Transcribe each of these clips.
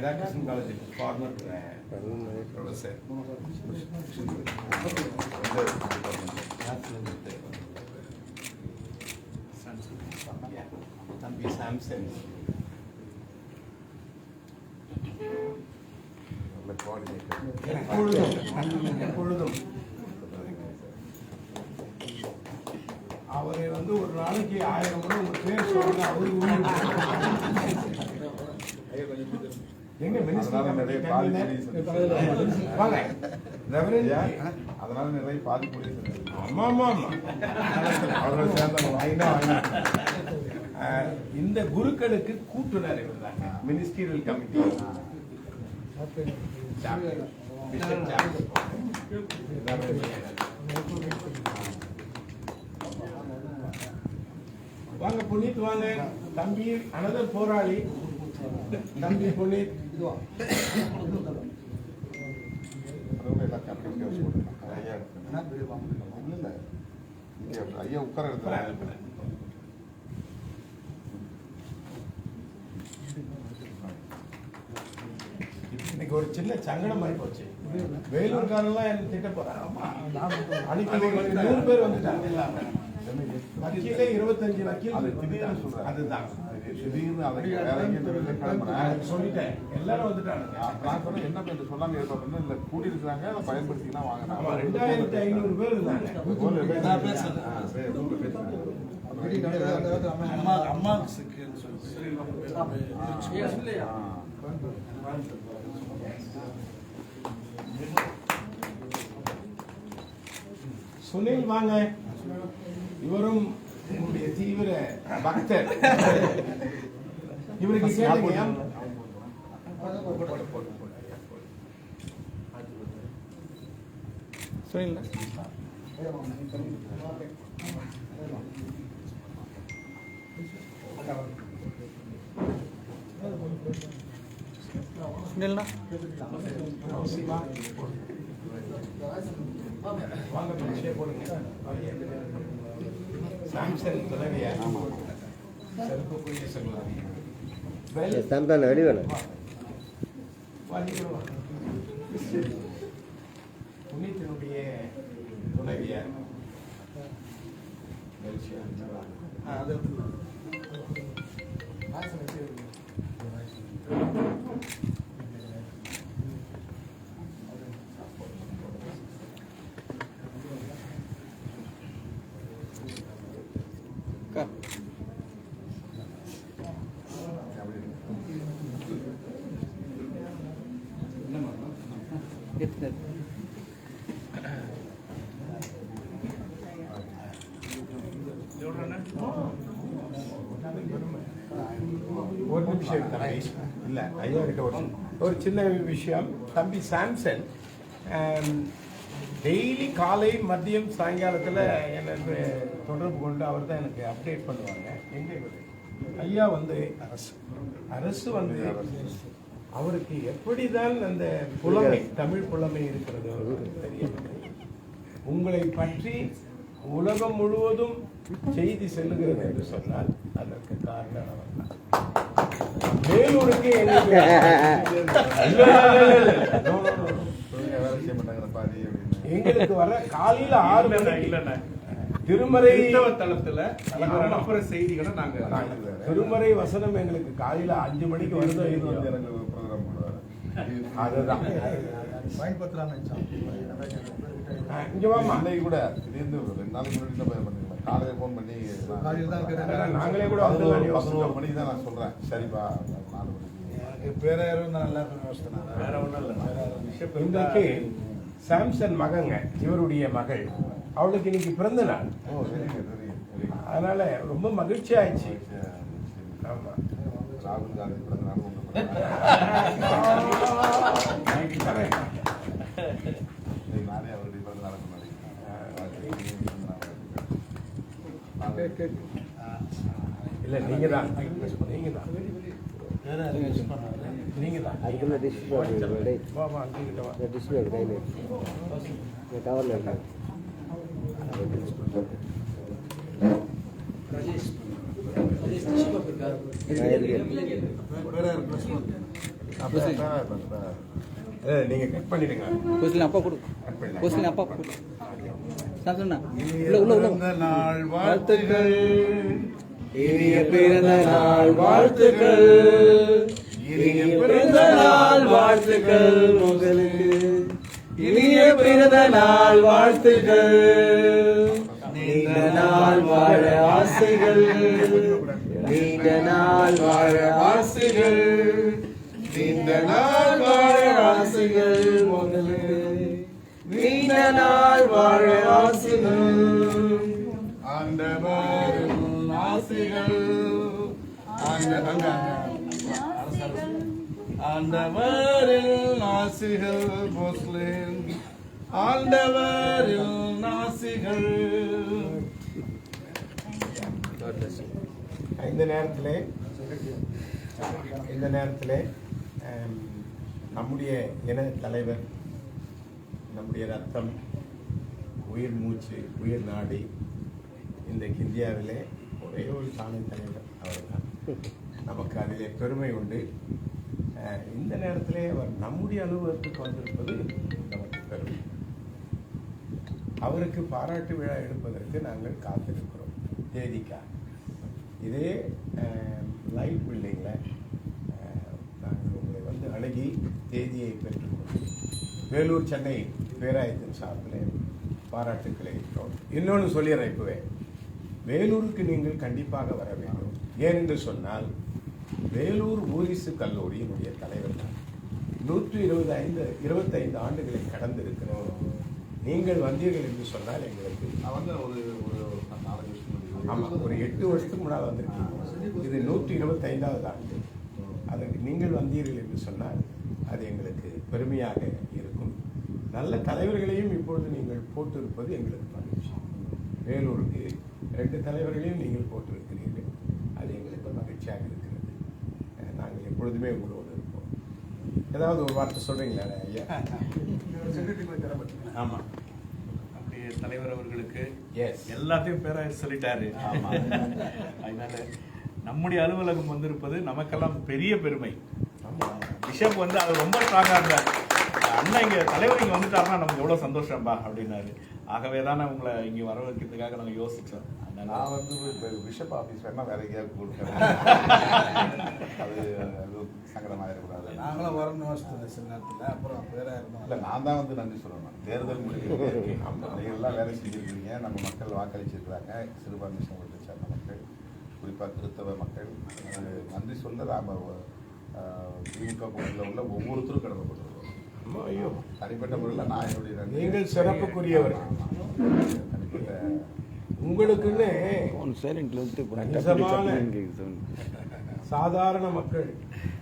Madras college former professor தம்பி Samson எப்பொழுதும் எப்பொழுதும் அவரை வந்து ஒரு நாளைக்கு ஆயிரம் முறை உங்க பேர் சொல்லுங்க அவருக்கு எங்க அதனால நிறைய பாதிப்பு ஆமா. ஆமா ஆமா அவர்கள் சேர்ந்தவங்க இந்த குருக்களுக்கு கூட்டுனர் இவர்தான் மினிஸ்டீரியல் கமிட்டி வாங்க புனித் வாங்க. தம்பி அனதர் போராளி. தம்பி வச்சு போட்டுருக்காங்க. ஐயா உட்கார இடத்துல இன்னைக்கு ஒரு சின்ன சங்கடம் மாதிரி போச்சு வேலூர்காரெல்லாம் என்ன திட்ட போறாங்க அன்னைக்கு நூறு பேர் வந்துட்டாங்க வக்கீலே இருபத்தஞ்சு வக்கீல். அதுதான் திடீர்னு அதை வேற எங்கேயும் வெளில கிளம்புறேன். சொல்லிட்டேன். எல்லாரும் வந்துட்டாங்க நான் சொன்னேன், என்ன பண்ணி சொல்லாம அப்படின்னு. இல்ல, கூட்டியிருக்காங்க, அதை பயன்படுத்திக்கினா வாங்க. ஆமா ரெண்டாயிரத்தி ஐநூறு பேர். அம்மா ஆ. சுனில் வாங்க. இவரும் என்னுடைய தீவிர பக்தர். சுனில்ண்ணா சிவா வாங்க பிச்சை போடுங்க சாம்சங் தலைவியா சகோதரி வேலை தந்தான வெளி வேணும் வாங்கிக்கிறோம். புனித்தினுடைய துணைவியார் மகிழ்ச்சியா ஒரு நிமிஷம் தம்பி. ஐயா கிட்ட ஒரு ஒரு சின்ன விஷயம். தம்பி சாம்சன் டெய்லி காலை மதியம் சாயங்காலத்தில் எனக்கு தொடர்பு கொண்டு அவர் தான் எனக்கு அப்டேட் பண்ணுவாங்க. எங்கே ஐயா வந்து அரசு. அரசு வந்து அவருக்கு எப்படிதான் அந்த புலமை தமிழ் புலமை இருக்கிறது அவருக்கு தெரியவில்லை உங்களை பற்றி உலகம் முழுவதும் செய்தி செல்லுகிறது என்று சொன்னால் அதற்கு காரணம். வேலூருக்கு எங்களுக்கு வர காலையில ஆறு மணிக்கு திருமறை தளத்துல அனுப்புற செய்திகளை நாங்க திருமறை வசனம் எங்களுக்கு காலையில அஞ்சு மணிக்கு வருதோ இது இல்லையோ. வந்து எனக்கு ஒரு program போடுவாரு. அதுதான் பயன்படுத்தலாம்னு ஆ, இங்க வாமா இன்னைக்கு கூட திடீர்னு ஒரு ரெண்டு நாளைக்கு முன்னாடி தான் பண்ணிருக்கேன் காலையில ஃபோன் பண்ணி நாங்களே கூட பதினோரு மணிக்கு தான் நான் சொல்றேன். சரிப்பா நாலு மணிக்கு. எனக்கு பேராயிரம் தான் நல்லா வேற ஒண்ணும் இல்ல. இன்றைக்கு சாம்சன் மகங்க இவருடைய மகள். அவளுக்கு இன்னைக்கு பிறந்த நாள். அதனால ரொம்ப மகிழ்ச்சி ஆயிடுச்சு. ஆமா. ராகுல் காந்தி பிறந்த நாள் ஒன்று நானே அவருடைய பிறந்த நாள் கொண்டாடி இல்ல நீங்க தான் நீங்க தான் பேராயிரம் யூஸ் பண்ணாரு நீங்க தான் அதுக்குள்ள டிஸ்பிளே டிஸ்பிளே கையில் கவரில் இருக்காங்க பேராயிரம் ப்ளஸ் ஏய், நீங்க கட் பண்ணிடுங்க அப்பா கொடு அப்பா கொடு உள்ள பிறந்த நாள் வாழ்த்துக்கள். இனிய பிறந்த நாள் வாழ்த்துக்கள். இனிய பிறந்த நாள் வாழ்த்துக்கள் உங்களுக்கு இனிய பிறந்த நாள் வாழ்த்துக்கள். நீண்ட நாள் வாழ ஆசைகள். நீண்ட நாள் வாழ ஆசைகள். நீண்ட நாள் வாழ ஆசைகள் உங்களுக்கு நீண்ட நாள் வாழ ஆசைகள். ஆண்டவரின் ஆசைகள். ஆண்டவரின் ஆசைகள் முஸ்லிம். ஆண்டவரின் ஆசைகள். இந்த நேரத்திலே இந்த நேரத்திலே நம்முடைய இன தலைவர் நம்முடைய ரத்தம் உயிர் மூச்சு உயிர் நாடி இன்றைக்கு இந்தியாவிலே ஒரே ஒரு சாணி தலைவர் அவர் தான் நமக்கு அதிலே பெருமை உண்டு. இந்த நேரத்திலே அவர் நம்முடைய அலுவலகத்துக்கு வந்திருப்பது நமக்கு பெருமை. அவருக்கு பாராட்டு விழா எடுப்பதற்கு நாங்கள் காத்திருக்கிறோம். தேதிக்கா. இதே லைவ் பில்டிங்கில் நாங்கள் உங்களை வந்து அழகி தேதியை பெற்றுக்கொண்டு வேலூர் சென்னை. பேராயத்தின் சார்பில் பாராட்டுக்களை இருக்கிறோம் இன்னொன்று சொல்லிடுறேன் இப்போவே வேலூருக்கு நீங்கள் கண்டிப்பாக வர வேண்டும். ஏனென்று சொன்னால் வேலூர் ஊரிசு கல்லூரியினுடைய தலைவர் தான். நூற்றி இருபது ஐந்து இருபத்தைந்து ஆண்டுகளை கடந்திருக்கிறோம் நீங்கள் வந்தீர்கள் என்று சொன்னால் எங்களுக்கு வந்து ஒரு ஒரு நாலஞ்சு வருஷம் முன்னாடி ஆமா ஒரு எட்டு வருஷத்துக்கு முன்னால் வந்திருக்கீங்க. இது நூற்றி இருபத்தைந்தாவது ஆண்டு. அதற்கு நீங்கள் வந்தீர்கள் என்று சொன்னால் அது எங்களுக்கு பெருமையாக நல்ல தலைவர்களையும் இப்பொழுது நீங்கள் போட்டிருப்பது எங்களுக்கு மகிழ்ச்சி. வேலூருக்கு ரெண்டு தலைவர்களையும் நீங்கள் போட்டிருக்கிறீர்கள். அது எங்களுக்கு மகிழ்ச்சியாக இருக்கிறது. நாங்கள் எப்பொழுதுமே உங்களோடு இருப்போம். ஏதாவது ஒரு வார்த்தை சொல்றீங்களா ஐயா? ஆமா. நம்முடைய தலைவர் அவர்களுக்கு எஸ் எல்லாத்தையும் பேர சொல்லிட்டாரு. அதனால நம்முடைய அலுவலகம் வந்திருப்பது நமக்கெல்லாம் பெரிய பெருமை. பிஷப் வந்து அது ரொம்ப ஸ்ட்ராங்கா இருந்தார். அண்ணன் இங்க தலைவர் இங்க வந்துட்டாருன்னா நமக்கு எவ்வளவு சந்தோஷம்பா அப்படின்னாரு. ஆகவே தானே உங்களை இங்க வர வைக்கிறதுக்காக நாங்க யோசிச்சோம். அதனால நான் வந்து இப்போ பிஷப் ஆஃபீஸ் வேணா வேற எங்கேயாவது கொடுக்குறேன். அது அது சங்கடமாக இருக்கக்கூடாது. நாங்களும் வரணும் யோசித்தோம் சில நேரத்தில். அப்புறம் வேற இல்லை இருந்தோம் நான் தான் வந்து நன்றி சொல்லணும். தேர்தல் முடிவு நீங்கள் எல்லாம் வேலை செஞ்சுருக்கீங்க. நம்ம மக்கள் வாக்களிச்சிருக்கிறாங்க. சிறுபான்மை சமூகத்தை சேர்ந்த மக்கள் குறிப்பாக கிறிஸ்தவ மக்கள். நன்றி சொல்ல நாம் திமுக கூட்டத்தில் உள்ள ஒவ்வொருத்தரும் கடமைப்பட்டிருக்கோம். ஐயோ தனிப்பட்ட முறையில் நான் என்னுடைய நீங்கள் சிறப்புக்குரியவர். தனிப்பட்ட உங்களுக்குன்னு சாதாரண மக்கள்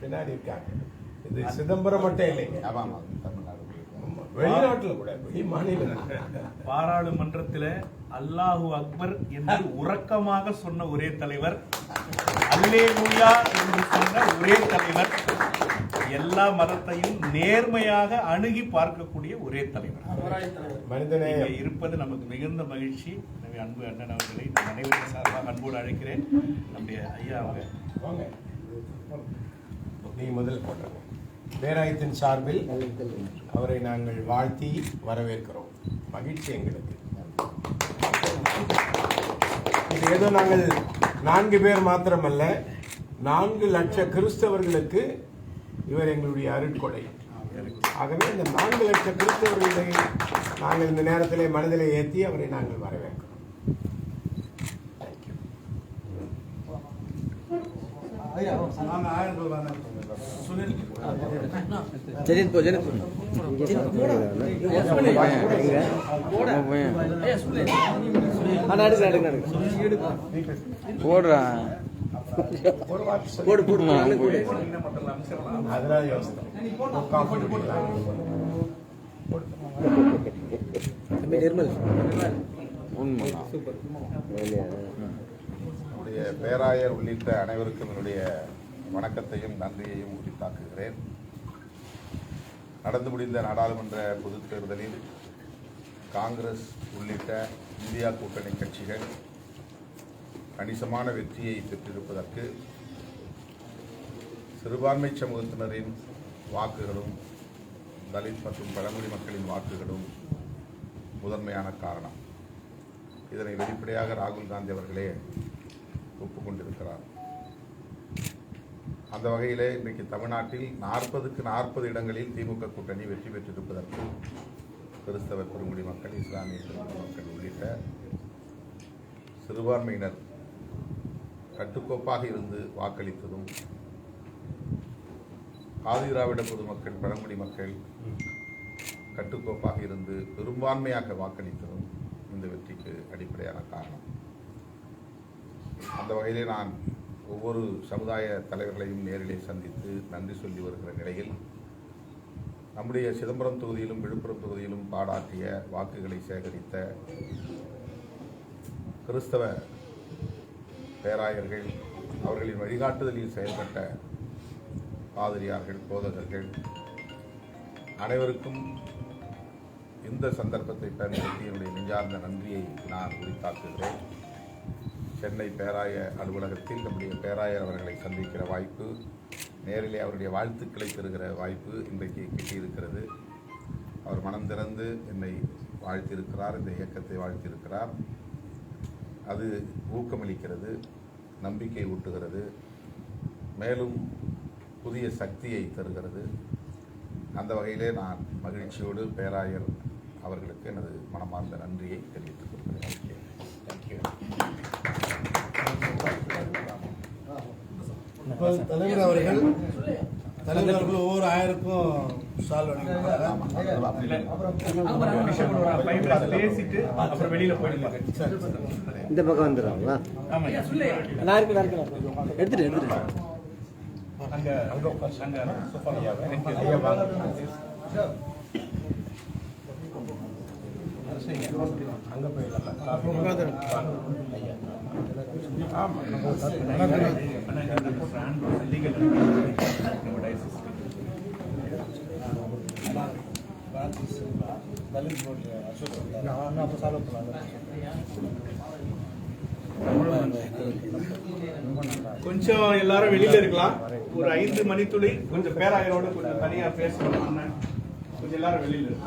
பின்னாடி இருக்காங்க. இது சிதம்பரம் மட்டும் இல்லைங்க ஆமாம் தமிழ்நாடு வெளிநாட்டுல கூட வெளி மாநிலம் பாராளுமன்றத்தில அல்லாஹு அக்பர் என்று உறக்கமாக சொன்ன ஒரே தலைவர் அல்லேலூயா என்று சொன்ன ஒரே தலைவர். எல்லா மதத்தையும் நேர்மையாக அணுகி பார்க்கக்கூடிய ஒரே தலைவர். இங்கே இருப்பது நமக்கு மிகுந்த மகிழ்ச்சி. எனவே அன்பு அண்ணன் அவர்களை நம் அனைவரும் சார்பாக அன்போடு அழைக்கிறேன். நம்முடைய ஐயா அவங்க. வாங்க. நீ முதல் போடுறது பேராயத்தின் சார்பில் அவரை நாங்கள் வாழ்த்தி வரவேற்கிறோம். மகிழ்ச்சி எங்களுக்கு. இது ஏதோ நாங்கள் நான்கு பேர் மாத்திரமல்ல நான்கு லட்ச கிறிஸ்தவர்களுக்கு இவர் எங்களுடைய அருட்கொடை. ஆகவே இந்த நான்கு லட்ச கிறிஸ்தவர்களை நாங்கள் இந்த நேரத்திலே மனதிலே ஏற்றி அவரை நாங்கள் வரவேற்கிறோம். Thank you. ஐயா நாங்கள் ஆயிரம் ரூபாய் சுனில். ஜெனித் போ ஜெனித். அடுக்க போடு போடு தம்பி நிர்மல். நம்முடைய பேராயர் உள்ளிட்ட அனைவருக்கும் என்னுடைய வணக்கத்தையும் நன்றியையும் உரித்தாக்குகிறேன் நடந்து முடிந்த நாடாளுமன்ற பொதுத் தேர்தலில் காங்கிரஸ் உள்ளிட்ட இந்தியா கூட்டணி கட்சிகள் கணிசமான வெற்றியை பெற்றிருப்பதற்கு சிறுபான்மை சமூகத்தினரின் வாக்குகளும் தலித் மற்றும் பழங்குடி மக்களின் வாக்குகளும் முதன்மையான காரணம். இதனை வெளிப்படையாக ராகுல் காந்தி அவர்களே ஒப்புக்கொண்டிருக்கிறார். அந்த வகையிலே இன்றைக்கு தமிழ்நாட்டில் நாற்பதுக்கு நாற்பது இடங்களில் திமுக கூட்டணி வெற்றி பெற்றிருப்பதற்கு கிறிஸ்தவ பெருங்குடி மக்கள் இஸ்லாமிய பெருங்குடி மக்கள் உள்ளிட்ட சிறுபான்மையினர் கட்டுக்கோப்பாக இருந்து வாக்களித்ததும் ஆதிதிராவிட பொதுமக்கள் பழங்குடி மக்கள் கட்டுக்கோப்பாக இருந்து பெரும்பான்மையாக வாக்களித்ததும் இந்த வெற்றிக்கு அடிப்படையான காரணம். அந்த வகையிலே நான் ஒவ்வொரு சமுதாய தலைவர்களையும் நேரிலே சந்தித்து நன்றி சொல்லி வருகிற நிலையில் நம்முடைய சிதம்பரம் தொகுதியிலும் விழுப்புரம் தொகுதியிலும் பாடாற்றிய வாக்குகளை சேகரித்த கிறிஸ்தவ பேராயர்கள் அவர்களின் வழிகாட்டுதலில் செயல்பட்ட பாதிரியார்கள் போதகர்கள் அனைவருக்கும் இந்த சந்தர்ப்பத்தை பயன்படுத்தி என்னுடைய நெஞ்சார்ந்த நன்றியை நான் உரித்தாக்குகிறேன். சென்னை பேராய அலுவலகத்தில் நம்முடைய பேராயர் அவர்களை சந்திக்கிற வாய்ப்பு நேரிலே அவருடைய வாழ்த்துக்களை பெறுகிற வாய்ப்பு இன்றைக்கு கிட்டியிருக்கிறது. அவர் மனம் திறந்து என்னை வாழ்த்தியிருக்கிறார் இந்த இயக்கத்தை வாழ்த்தியிருக்கிறார். அது ஊக்கமளிக்கிறது நம்பிக்கை ஊட்டுகிறது மேலும் புதிய சக்தியை தருகிறது. அந்த வகையிலே நான் மகிழ்ச்சியோடு பேராயர் அவர்களுக்கு எனது மனமார்ந்த நன்றியை தெரிவித்துக் கொள்கிறேன். தேங்க்யூ தலைவர் அவர்கள் தலைவர் அவர்கள் ஒவ்வொரு ஆயிரக்கும் சால் வழங்கினாங்க பிஷப் ஒரு ஃபைவ் மினிட்ஸ் பேசிட்டு அப்புறம் வெளியில போயிடுவாங்க இந்த பக்கம் வந்துடுறாங்களா? ஆமா நான் இருக்கு நான் இருக்கு எடுத்துட்டு எடுத்துட்டு. அங்க அங்க அங்க சோஃபா ஐயா வாங்க அங்க போயிடலாம் ஐயா ஆமா தலித் போர்டு அசோக் நான் அப்போ சால்வ் பண்ணலாம் கொஞ்சம் எல்லாரும் வெளியில இருக்கலாம் ஒரு ஐந்து மணித்துளி கொஞ்சம் பேராயரோட கொஞ்சம் தனியா பேசணும் அண்ணன். கொஞ்சம் எல்லாரும் வெளியில இருங்க.